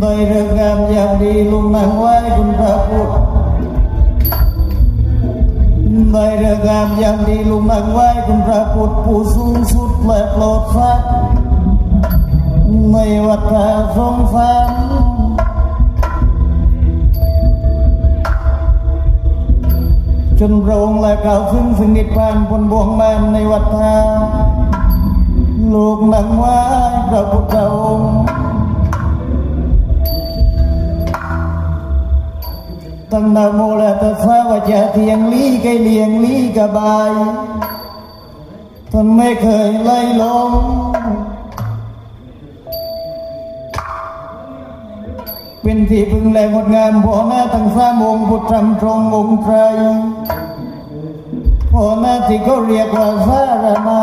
ได้เรื่องงามอย่างดีลุงนั่งไว้คุณพระพุทธได้เรื่องงามอย่างดีลุงนั่งไว้คุณพระพุทธผู้สูงสุดและโปรดสัตว์ในวัฏสงสารจนพระองค์และกล่าวซึ่งสนิพพานบนบวงมานในวัฏฏาลูกนั่งไว้พระพุทธองค์ ตั้งนาโมและตัสสะวะจะเทียงลีไกเลียงลีกบายท่านไม่เคยไล่ลงเป็นที่พึงแรงงดงามพ่อหน้าทั้งสามองค์พุทธรรมตรงองค์ไตรพ่อหน้าที่เขาเรียกว่าสารนา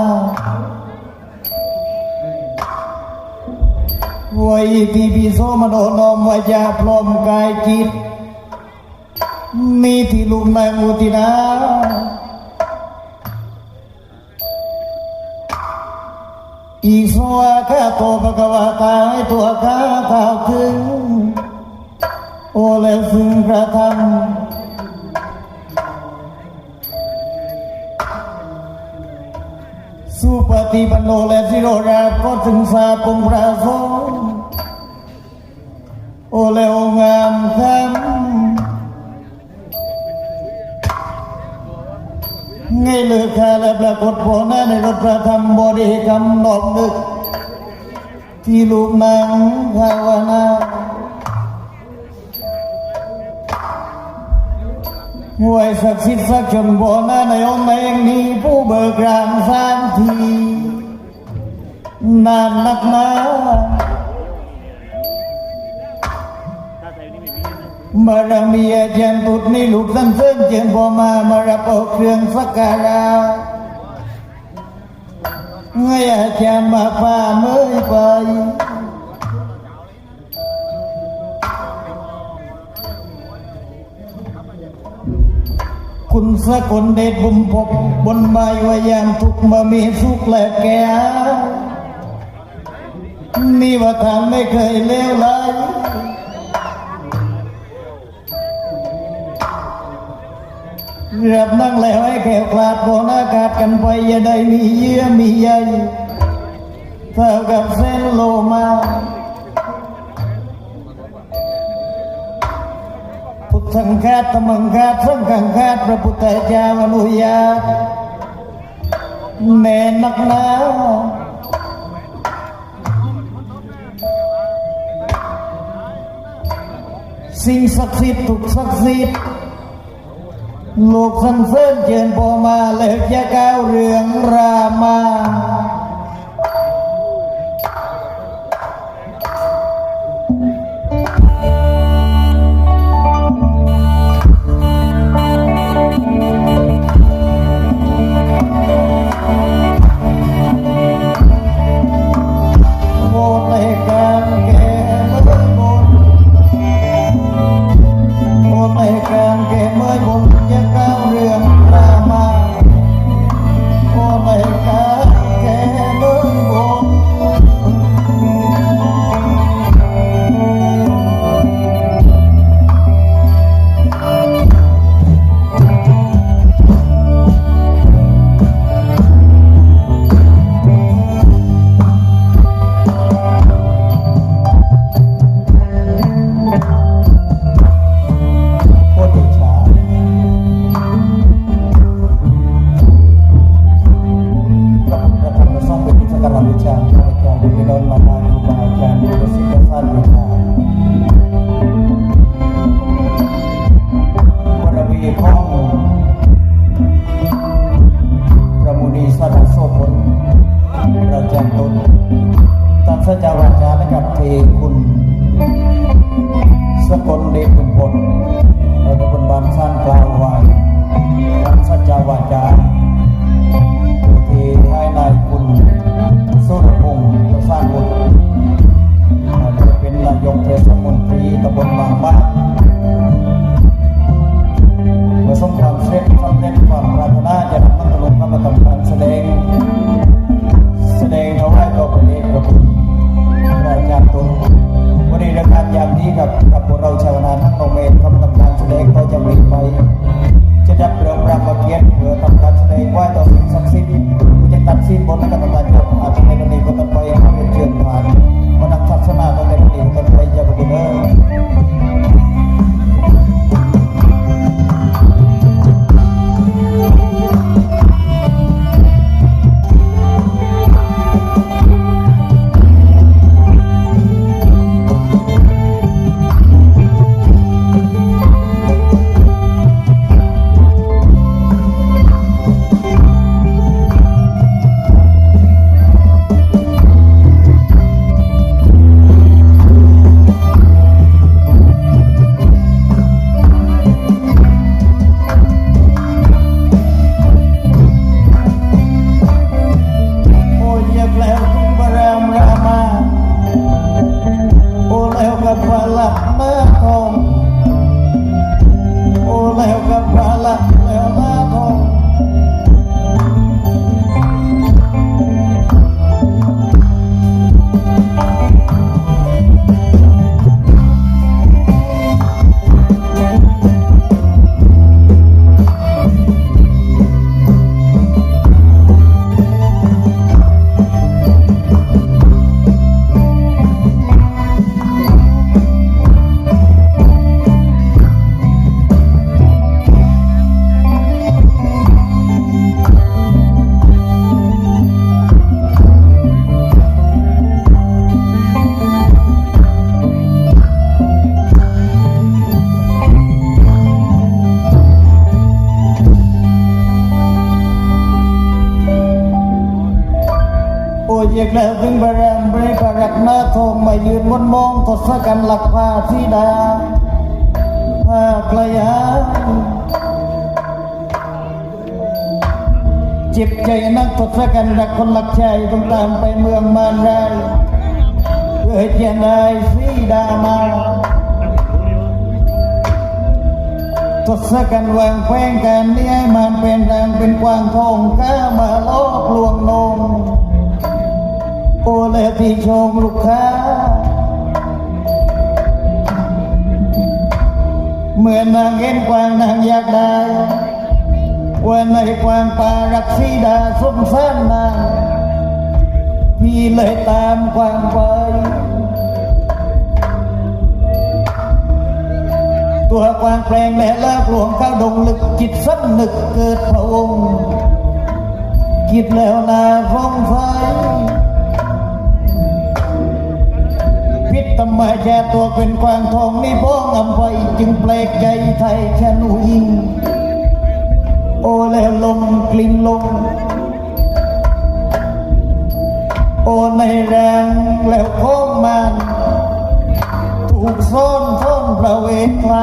ไว้ที่พิโสมโนนอมวายาพร้อมกายจิต นี่ที่ลุงนางอุตินาอีสวาข้าโตปะกวาตาให้ตัวข้าข่าถึงโอและซึ่งกระทำสุปฏิปันโนและสิโรราก็ถึงสาปุงพระสงโอและอ อกแค่และในรถพระธรรมบริกรรมนอกนึก ที่ลูกนางภาวนาห่วยศักดิ์สิทธิ์สักจนบ่อหน้าในองค์ในเองนี้ผู้เบิกรางสร้างที นานนักหนาบารมีอาจารย์ตุดนี่ลูกสั้นเส้นเจียนพอมามารับเอาเครื่องสักการะ ให้อาจารย์มาพาเมื่อไปคุณสกลเดชบุมพบบนใบวายามทุกมามีสุขและแก่นี่ว่าทางไม่เคยเลวไหล เรียบนั่งแล้วให้แขวกลาดโบนอากาศกันไปอย่าได้มีเยื่อมีใยเท่ากับเส้นโลมาพุทธังคาตมังคาตสังฆังคาตพระพุทธเจ้าอนุญาตแน่นักหนาสิ่งศักดิ์สิทธิ์ถูกศักดิ์สิทธิ์ ลูกสันเสริญเจิญพอมาเล็กยาก้วเรืองรามา อพระเดชพระคุณพระอาจารย์ตุลวันนี้รายการอยากการนี้กับกับพวกเราชาวนาทั้งโรงเรียนครับทำการแสดงก็จะมีไปจะรับเรื่องรามเกียรติเพื่อทำการแสดงว่าต่อสิ่งศักดิ์สิทธิ์ผู้จะตัดสินบนและกรรมการจบอาจจะในวันนี้ก็ต้องไปเรียนเชิญผ่านมานักศาสนาก็ในวันนี้ก็ต้องไป อ้แล้วกับพลักเมื่อทองโอ้แล้วกับพลักแล้วมาทอง ยืนบนมองทศกัณฐ์หลักผ้าสีดาผ้ากระยาเจ็บใจนักทศกัณฐ์รักคนหลักใจต้องตามไปเมืองมารรายเพื่อเจะได้สีดามาทศกัณฐ์วางแผงการนี้ให้มันเป็นแรงเป็นกวางทองก้ามาลอกลวงนงโอเลที่ชมลูกค้า มื่อนางเห็นกวางนางอยากได้ว่าในกวางป่ารักสีดาสมสารนางพี่เลยตามกวางไปตัวกวางแปลงแหล่ลากหลวงเข้าดงลึกจิตสำนึกเกิดพระองค์คิดแล้วนาฟองไฟ ธรรมชาตัวเป็นกวางทองนี่บ้องอำไพจึงแปลกใจไทยชะนูยิง โอแล้วลมกลิ่นลมโอในแรงแล้วโค้งมันถูกซ่อนซ่อนประเวทไก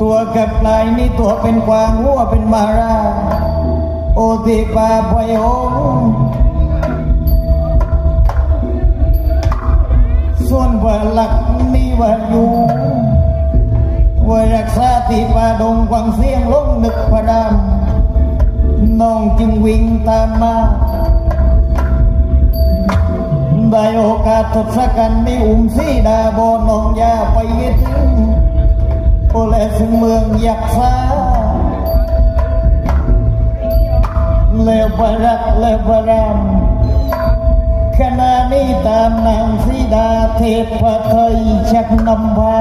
ตัวกับลายนี่ตัวเป็นกวางหัวเป็นมาราโอติปาพยงส่วนว่าหลักนี่ว่าอยู่ว่ารักษาติปาดงกวางเสียงลงนึกพระดำน้องจึงวิ่งตามมาได้โอกาสทศกัณฐ์มีอุ้มสีดาบนองยาไปถึง โอและถึงเมืองยักฟ้าเลวบรักเลวบรามขณะนี้ตามนางสีดาเทพไทยชักนำพา